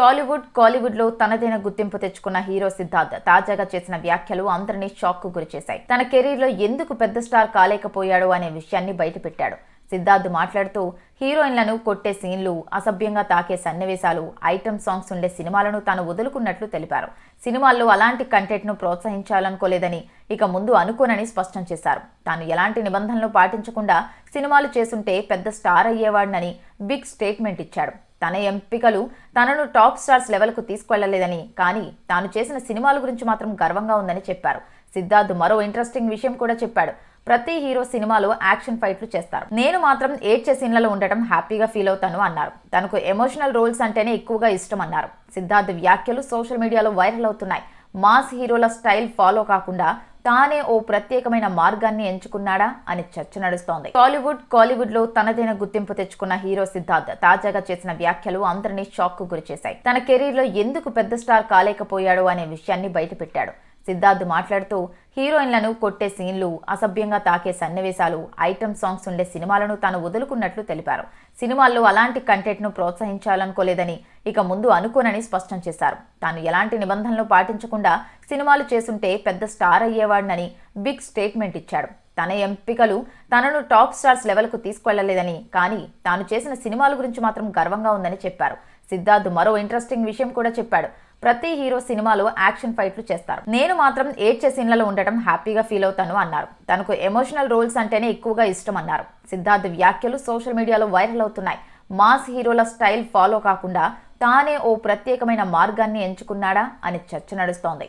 టాలీవుడ్ కాలీవుడ్లో తనదైన గుర్తింపు తెచ్చుకున్న హీరో సిద్ధార్థ్ తాజాగా చేసిన వ్యాఖ్యలు అందరినీ షాక్కు గురిచేశాయి. తన కెరీర్లో ఎందుకు పెద్ద స్టార్ కాలేకపోయాడు అనే విషయాన్ని బయటపెట్టాడు. సిద్ధార్థ్ మాట్లాడుతూ హీరోయిన్లను కొట్టే సీన్లు అసభ్యంగా తాకే సన్నివేశాలు ఐటమ్ సాంగ్స్ ఉండే సినిమాలను తాను వదులుకున్నట్లు తెలిపారు. సినిమాల్లో అలాంటి కంటెంట్ను ప్రోత్సహించాలనుకోలేదని ఇక ముందు అనుకోనని స్పష్టం చేశారు. తాను ఎలాంటి నిబంధనలు పాటించకుండా సినిమాలు చేసుంటే పెద్ద స్టార్ అయ్యేవాడినని బిగ్ స్టేట్మెంట్ ఇచ్చాడు. తన ఎంపికలు తనను టాప్ స్టార్స్ లెవెల్కు తీసుకెళ్ళలేదని కానీ తాను చేసిన సినిమాల గురించి మాత్రం గర్వంగా ఉందని చెప్పారు. సిద్ధార్థ్ మరో ఇంట్రెస్టింగ్ విషయం కూడా చెప్పాడు. ప్రతి హీరో సినిమాలో యాక్షన్ ఫైట్లు చేస్తారు. నేను మాత్రం ఏడ్చే సీన్లలో ఉండటం హ్యాపీగా ఫీల్ అవుతాను అన్నారు. తనకు ఎమోషనల్ రోల్స్ అంటేనే ఎక్కువగా ఇష్టం అన్నారు. సిద్ధార్థ్ వ్యాఖ్యలు సోషల్ మీడియాలో వైరల్ అవుతున్నాయి. మాస్ హీరోల స్టైల్ ఫాలో కాకుండా తానే ఓ ప్రత్యేకమైన మార్గాన్ని ఎంచుకున్నాడా అని చర్చ నడుస్తోంది. టాలీవుడ్ కాలీవుడ్లో తనదైన గుర్తింపు తెచ్చుకున్న హీరో సిద్ధార్థ్ తాజాగా చేసిన వ్యాఖ్యలు అందరినీ షాక్కు గురిచేశాయి. తన కెరీర్లో ఎందుకు పెద్ద స్టార్ కాలేకపోయాడు అనే విషయాన్ని బయటపెట్టాడు. సిద్ధార్థ్ మాట్లాడుతూ హీరోయిన్లను కొట్టే సీన్లు అసభ్యంగా తాకే సన్నివేశాలు ఐటమ్ సాంగ్స్ ఉండే సినిమాలను తాను వదులుకున్నట్లు తెలిపారు. సినిమాల్లో అలాంటి కంటెంట్ను ప్రోత్సహించాలనుకోలేదని ఇక ముందు అనుకోనని స్పష్టం చేశారు. తాను ఎలాంటి నిబంధనలు పాటించకుండా సినిమాలు చేసుంటే పెద్ద స్టార్ అయ్యేవాడినని బిగ్ స్టేట్మెంట్ ఇచ్చాడు. తన ఎంపికలు తనను టాప్ స్టార్స్ లెవెల్కు తీసుకెళ్ళలేదని కానీ తాను చేసిన సినిమాల గురించి మాత్రం గర్వంగా ఉందని చెప్పారు. సిద్ధార్థ్ మరో ఇంట్రెస్టింగ్ విషయం కూడా చెప్పాడు. ప్రతి హీరో సినిమాలో యాక్షన్ ఫైట్లు చేస్తారు. నేను మాత్రం ఏడ్చే సీన్లలో ఉండటం హ్యాపీగా ఫీల్ అవుతాను అన్నారు. తనకు ఎమోషనల్ రోల్స్ అంటేనే ఎక్కువగా ఇష్టం అన్నారు. సిద్ధార్థ్ వ్యాఖ్యలు సోషల్ మీడియాలో వైరల్ అవుతున్నాయి. మాస్ హీరోల స్టైల్ ఫాలో కాకుండా తానే ఓ ప్రత్యేకమైన మార్గాన్ని ఎంచుకున్నాడా అని చర్చ నడుస్తోంది.